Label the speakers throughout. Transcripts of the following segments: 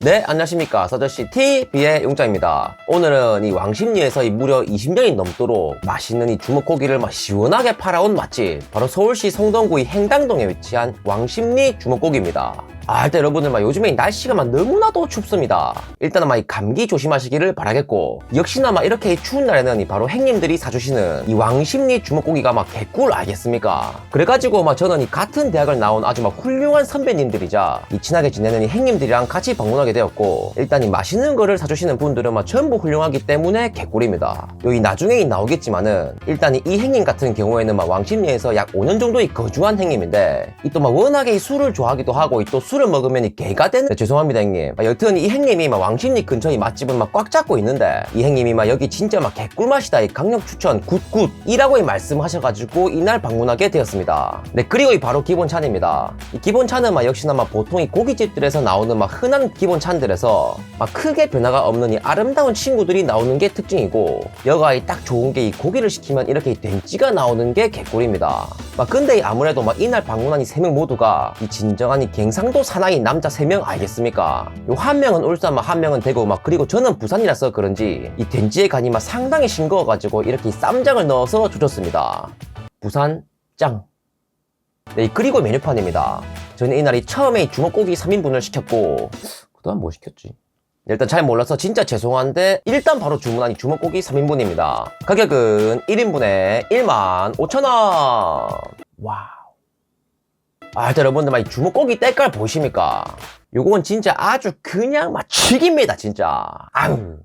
Speaker 1: 네, 안녕하십니까. 서저씨 TV의 용장입니다. 오늘은 이 왕십리에서 이 무려 20년이 넘도록 맛있는 이 주먹고기를 막 시원하게 팔아온 맛집. 바로 서울시 성동구 의 행당동에 위치한 왕십리 주먹고기입니다. 아, 일단 여러분들 막 요즘에 이 날씨가 막 너무나도 춥습니다. 일단은 막 이 감기 조심하시기를 바라겠고, 역시나 막 이렇게 이 추운 날에는 이 바로 행님들이 사주시는 이 왕십리 주먹고기가 막 개꿀 알겠습니까? 그래가지고 막 저는 이 같은 대학을 나온 아주 막 훌륭한 선배님들이자 이 친하게 지내는 이 행님들이랑 같이 방문하게 되었고, 일단 이 맛있는 거를 사주시는 분들은 막 전부 훌륭하기 때문에 개꿀입니다. 여기 나중에 나오겠지만은, 일단 이 행님 같은 경우에는 막 왕십리에서 약 5년 정도 이 거주한 행님인데, 이 또 막 워낙에 이 술을 좋아하기도 하고, 이또 술을 먹으면 이 개가 되는, 네, 죄송합니다 형님. 아, 여튼 이 행님이 막 왕십리 근처 이 맛집은 막 꽉 잡고 있는데, 이 행님이 막 여기 진짜 막 개꿀맛이다, 이 강력 추천, 굿굿 이라고 이 말씀하셔가지고 이날 방문하게 되었습니다. 네, 그리고 이 바로 기본 찬입니다. 이 기본 찬은 막 역시나 막 보통 이 고깃집들에서 나오는 막 흔한 기본 찬들에서 막 크게 변화가 없는 이 아름다운 친구들이 나오는 게 특징이고 여가 이 딱 좋은 게 이 고기를 시키면 이렇게 이 된찌가 나오는 게 개꿀입니다. 막 근데 이 아무래도 막 이날 방문한 이 세 명 모두가 이 진정한 이 갱상도 사나이 남자 세명 알겠습니까? 요 한 명은 울산 막 한 명은 대구 막 그리고 저는 부산이라서 그런지 이 된찌의 간이 막 상당히 싱거워가지고 이렇게 이 쌈장을 넣어서 조졌습니다. 부산 짱. 네, 그리고 메뉴판입니다. 저는 이날이 처음에 이 주먹고기 3인분을 시켰고, 그 다음 뭐 시켰지? 일단 잘 몰라서 진짜 죄송한데, 일단 바로 주문한 이 주먹고기 3인분입니다. 가격은 1인분에 1만 5천원! 와우. 아, 여러분들 막이 주먹고기 때깔 보이십니까? 요건 진짜 아주 그냥 막 죽입니다, 진짜. 아유.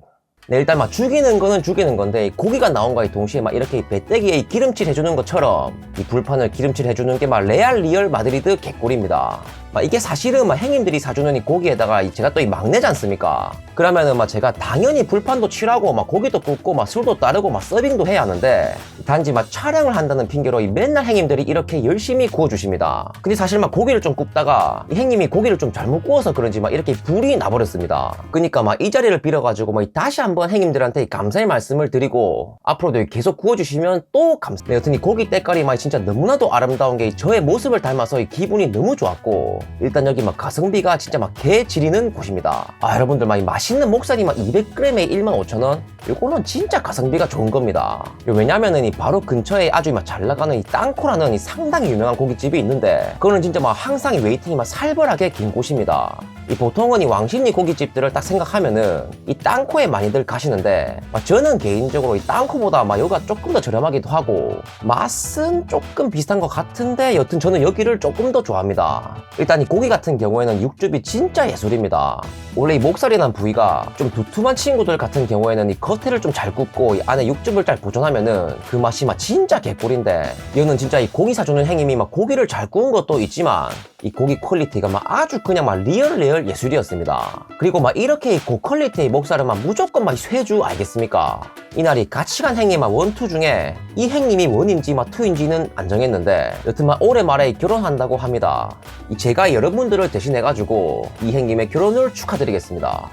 Speaker 1: 네, 일단 막 죽이는 거는 죽이는 건데 이 고기가 나온 거에 동시에 막 이렇게 이 배때기에 이 기름칠 해주는 것처럼 이 불판을 기름칠 해주는 게 막 레알 리얼 마드리드 개꿀입니다. 막 이게 사실은 막 행님들이 사주는 이 고기에다가 이 제가 또 이 막내지 않습니까? 그러면은 막 제가 당연히 불판도 칠하고 막 고기도 굽고 막 술도 따르고 막 서빙도 해야 하는데 단지 막 촬영을 한다는 핑계로 이 맨날 행님들이 이렇게 열심히 구워주십니다. 근데 사실 막 고기를 좀 굽다가 이 행님이 고기를 좀 잘못 구워서 그런지 막 이렇게 불이 나버렸습니다. 그러니까 막 이 자리를 빌어가지고 막 다시 한번 행님들한테 이 감사의 말씀을 드리고 앞으로도 계속 구워주시면 또 감사. 네, 여튼 이 고기 때깔이 막 진짜 너무나도 아름다운 게 저의 모습을 닮아서 이 기분이 너무 좋았고 일단 여기 막 가성비가 진짜 막 개 지리는 곳입니다. 아 여러분들 막 이 맛있는 목살이 막 200g에 15,000원? 요거는 진짜 가성비가 좋은 겁니다. 요 왜냐면은 이 바로 근처에 아주 막 잘 나가는 이 땅코라는 이 상당히 유명한 고깃집이 있는데 그거는 진짜 막 항상 이 웨이팅이 막 살벌하게 긴 곳입니다. 이 보통은 이 왕십리 고깃집들을 딱 생각하면은 이 땅코에 많이들 가시는데 막 저는 개인적으로 이 땅코보다 막 여기가 조금 더 저렴하기도 하고 맛은 조금 비슷한 것 같은데 여튼 저는 여기를 조금 더 좋아합니다. 일단 이 고기 같은 경우에는 육즙이 진짜 예술입니다. 원래 이 목살이란 부위가 좀 두툼한 친구들 같은 경우에는 이 겉에를 좀 잘 굽고 이 안에 육즙을 잘 보존하면은 그 맛이 막 진짜 개꿀인데 이거는 진짜 이 고기 사주는 행님이 막 고기를 잘 구운 것도 있지만 이 고기 퀄리티가 막 아주 그냥 막 리얼 리얼 예술이었습니다. 그리고 막 이렇게 이 고퀄리티의 목살은 막 무조건 막 쇠주 알겠습니까? 이날이 간 행님 막 원투 중에 이 행님이 원인지 막 투인지는 안 정했는데 여튼 막 올해 말에 결혼한다고 합니다. 이 제가 여러분들을 대신해가지고 이 행님의 결혼을 축하드리겠습니다.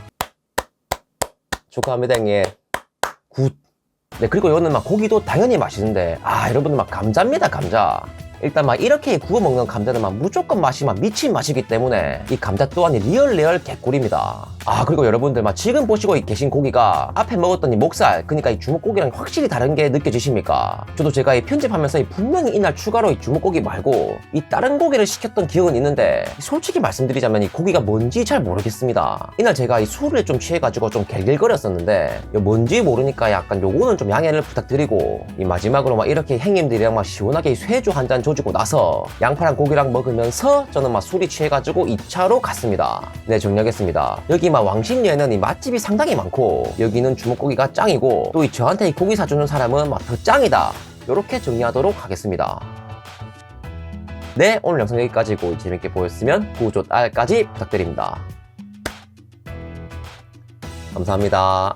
Speaker 1: 축하합니다 형님. 굿. 네 그리고 이거는 막 고기도 당연히 맛있는데 아 여러분들 막 감자입니다 감자. 일단 막 이렇게 구워 먹는 감자는 막 무조건 맛이 막 미친 맛이기 때문에 이 감자 또한 리얼 리얼 개꿀입니다. 아 그리고 여러분들 막 지금 보시고 계신 고기가 앞에 먹었던 이 목살 그러니까 이 주먹고기랑 확실히 다른 게 느껴지십니까? 저도 제가 이 편집하면서 이 분명히 이날 추가로 이 주먹고기 말고 이 다른 고기를 시켰던 기억은 있는데 솔직히 말씀드리자면 이 고기가 뭔지 잘 모르겠습니다. 이날 제가 이 술을 좀 취해가지고 좀 갤갤거렸었는데 뭔지 모르니까 약간 요거는 좀 양해를 부탁드리고 이 마지막으로 막 이렇게 행님들이랑 막 시원하게 이 쇠주 한 잔 조지고 나서 양파랑 고기랑 먹으면서 저는 막 술이 취해가지고 2차로 갔습니다. 네 정리하겠습니다. 여기 막 왕신리에는 이 맛집이 상당히 많고 여기는 주먹고기가 짱이고 또 이 저한테 이 고기 사주는 사람은 막 더 짱이다. 이렇게 정리하도록 하겠습니다. 네, 오늘 영상 여기까지고 재밌게 보였으면 구독, 좋아요까지 부탁드립니다. 감사합니다.